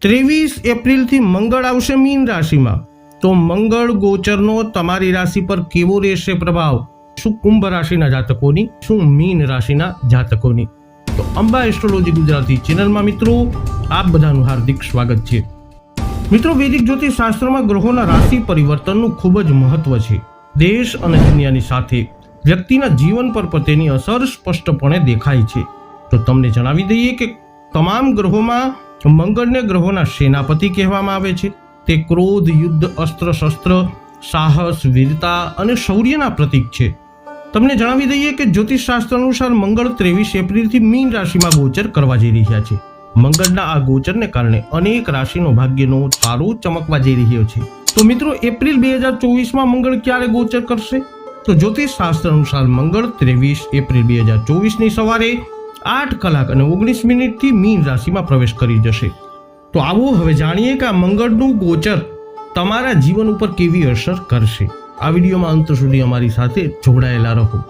ત્રેવીસ એપ્રિલથી મંગળ આવશે મીન રાશિમાં. તો મંગળ ગોચરનો તમારી રાશિ પર કેવો રહેશે પ્રભાવ? શું કુંભ રાશિના જાતકોની, શું મીન રાશિના જાતકોની? તો અંબા એસ્ટ્રોલોજી ગુજરાતી ચેનલમાં મિત્રો, આપ બધાનું હાર્દિક સ્વાગત છે. મિત્રો, વૈદિક જ્યોતિષ શાસ્ત્રમાં ગ્રહોના રાશિ પરિવર્તનનું ખૂબ જ મહત્વ છે. દેશ અને દુનિયાની સાથે વ્યક્તિના જીવન પર પણ તેની અસર સ્પષ્ટપણે દેખાય છે. તો તમને જણાવી દઈએ કે તમામ ગ્રહોમાં મંગળને ગ્રહોના સેનાપતિ કહેવામાં આવે છે. તે ક્રોધ, યુદ્ધ, અસ્ત્ર, શસ્ત્ર, સાહસ, વીરતા અને શૌર્યના પ્રતીક છે. તમને જણાવી દઈએ કે જ્યોતિષ શાસ્ત્ર અનુસાર મંગળ ત્રેવીસ એપ્રિલથી મીન રાશિમાં ગોચર કરવા જઈ રહ્યા છે. મંગળના આ ગોચરને કારણે અનેક રાશિનો ભાગ્યનો તારો ચમકવા જઈ રહ્યો છે. તો મિત્રો, એપ્રિલ બે હજાર ચોવીસમાં મંગળ ક્યારે ગોચર કરશે? તો જ્યોતિષ શાસ્ત્ર અનુસાર મંગળ ત્રેવીસ એપ્રિલ બે હજાર ચોવીસની સવારે આઠ કલાક અને ઓગણીસ મિનિટથી મીન રાશિમાં પ્રવેશ કરી જશે. તો આવો હવે જાણીએ કે આ મંગળનું ગોચર તમારા જીવન ઉપર કેવી અસર કરશે. આ વિડીયોમાં અંત સુધી અમારી સાથે જોડાયેલા રહો.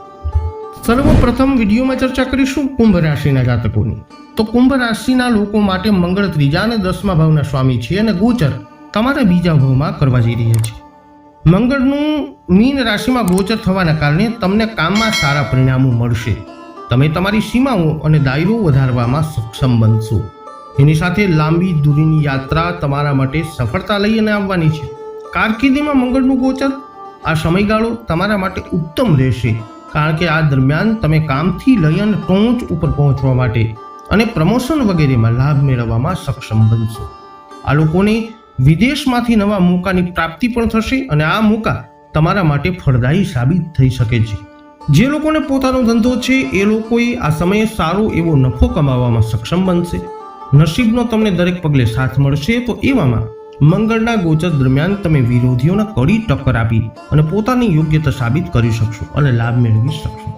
સર્વપ્રથમ વિડીયોમાં ચર્ચા કરીશું કુંભ રાશિના જાતકોની. તો કુંભ રાશિના લોકો માટે મંગળ ત્રીજા અને દસમા ભાવના સ્વામી છે અને ગોચર તમારા બીજા ભાવમાં કરવા જઈ રહ્યા છે. મંગળનું મીન રાશિમાં ગોચર થવાના કારણે તમને કામમાં સારા પરિણામો મળશે. તમે તમારી સીમાઓ અને દાયરો વધારવામાં સક્ષમ બનશો. એની સાથે લાંબી દૂરીની યાત્રા તમારા માટે સફળતા લઈને આવવાની છે. કારકિર્દીમાં મંગળનું ગોચર, આ સમયગાળો તમારા માટે ઉત્તમ રહેશે, કારણ કે આ દરમિયાન તમે કામથી લઈ અને ટોચ ઉપર પહોંચવા માટે અને પ્રમોશન વગેરેમાં લાભ મેળવવામાં સક્ષમ બનશો. આ લોકોને વિદેશમાંથી નવા મોકાની પ્રાપ્તિ પણ થશે અને આ મોકા તમારા માટે ફળદાયી સાબિત થઈ શકે છે. જે લોકોને પોતાનો ધંધો છે, એ લોકોએ આ સમયે સારો એવો નફો કમાવામાં સક્ષમ બનશે. નસીબનો તમને દરેક પગલે સાથ મળશે, તો એવામાં મંગળના ગોચર દરમિયાન તમે વિરોધીઓને કડી ટક્કર આપી અને પોતાની યોગ્યતા સાબિત કરી શકશો અને લાભ મેળવી શકશો.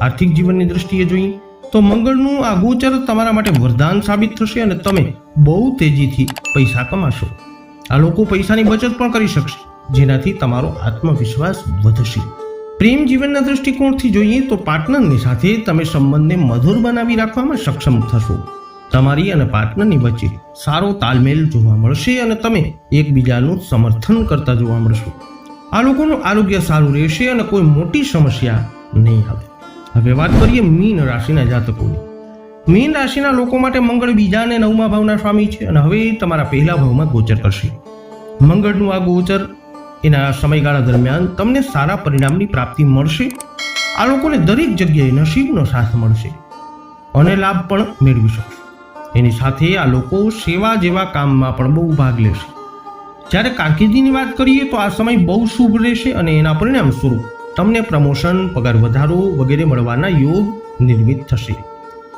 આર્થિક જીવનની દ્રષ્ટિએ જોઈએ, તો મંગળનું આ ગોચર તમારા માટે વરદાન સાબિત થશે અને તમે બહુ તેજીથી પૈસા કમાશો. આ લોકો પૈસાની બચત પણ કરી શકશે, જેનાથી તમારો આત્મવિશ્વાસ વધશે. પ્રેમ જીવનના દૃષ્ટિકોણથી જોઈએ તો પાર્ટનરની સાથે તમે સંબંધને મધુર બનાવી રાખવામાં સક્ષમ થશો. તમારી અને પાર્ટનરની વચ્ચે સારો તાલમેલ જોવા મળશે અને તમે એકબીજાનું સમર્થન કરતા જોવા મળશો. આ લોકોનું આરોગ્ય સારું રહેશે અને કોઈ મોટી સમસ્યા નહીં આવે. હવે વાત કરીએ મીન રાશિના જાતકોની. મીન રાશિના લોકો માટે મંગળ બીજા અને નવમા ભાવના સ્વામી છે અને હવે તમારા પહેલા ભાવમાં ગોચર કરશે. મંગળનું આ ગોચર એના સમયગાળા દરમિયાન તમને સારા પરિણામની પ્રાપ્તિ મળશે. આ લોકોને દરેક જગ્યાએ નસીબનો સાથ મળશે અને લાભ પણ મેળવી શકશો. એની સાથે આ લોકો સેવા જેવા કામમાં પણ બહુ ભાગ લેશે. જ્યારે કારકિર્દીની વાત કરીએ તો આ સમય બહુ શુભ રહેશે અને એના પરિણામ સ્વરૂપ તમને પ્રમોશન, પગાર વધારો વગેરે મળવાના યોગ નિર્મિત થશે.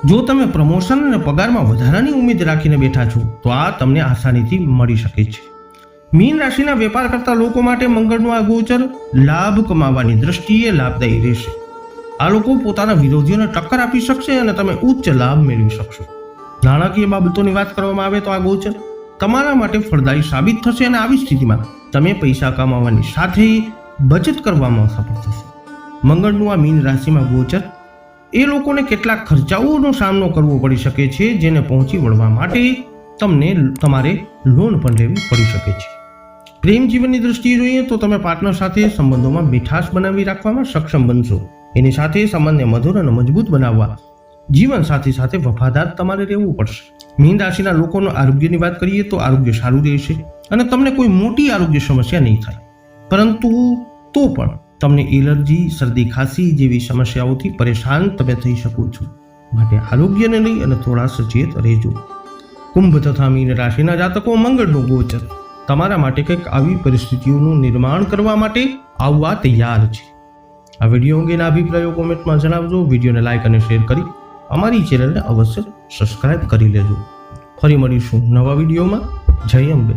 જો તમે પ્રમોશન અને પગારમાં વધારાની ઉમેદ રાખીને બેઠા છો, તો આ તમને આસાનીથી મળી શકે છે. મીન રાશિના વેપાર કરતા લોકો માટે મંગળનું આ ગોચર લાભ કમાવાની દ્રષ્ટિએ લાભદાયી રહેશે. આ લોકો પોતાના વિરોધીઓને ટક્કર આપી શકશે અને તમે ઉચ્ચ લાભ મેળવી શકશો. નાણાકીય બાબતોની વાત કરવામાં આવે તો આ ગોચર તમારા માટે ફળદાયી સાબિત થશે અને આવી સ્થિતિમાં તમે પૈસા કમાવાની સાથે બચત કરવામાં સફળ થશો. મંગળનું આ મીન રાશિમાં ગોચર એ લોકોને કેટલાક ખર્ચાઓનો સામનો કરવો પડી શકે છે, જેને પહોંચી વળવા માટે તમને તમારે લોન પણ લેવી પડી શકે છે. પ્રેમ જીવનની દ્રષ્ટિએ જોઈએ તો તમે પાર્ટનર સાથે સંબંધોમાં મીઠાશ બનાવી રાખવામાં સક્ષમ બનશો. એની સાથે સંબંધને મધુર અને મજબૂત બનાવવા. જીવન સાથી સાથે વફાદાર તમારે રહેવું પડશે. મીન રાશિના લોકોનો આરોગ્યની વાત કરીએ તો આરોગ્ય સારું રહેશે અને તમને કોઈ મોટી આરોગ્ય સમસ્યા નહીં થાય. પરંતુ તો પણ તમને એલર્જી, શરદી ખાંસી જેવી સમસ્યાઓથી પરેશાન તમે થઈ શકો છો. માટે આરોગ્યને લઈ અને થોડા સચેત રહેજો. કુંભ તથા મીન રાશિના જાતકો મંગળનું ગોચર. તમારા માટે કંઈક આવી પરિસ્થિતિઓનું નિર્માણ કરવા માટે આવવા તૈયાર છે. આ વીડિયો અંગેના અભિપ્રાયો કોમેન્ટમાં જણાવજો, વિડીયોને લાઇક અને શેર કરી અમારી ચેનલને અવશ્ય સબસ્ક્રાઇબ કરી લેજો. ફરી મળીશું નવા વિડીયોમાં. જય અંબે.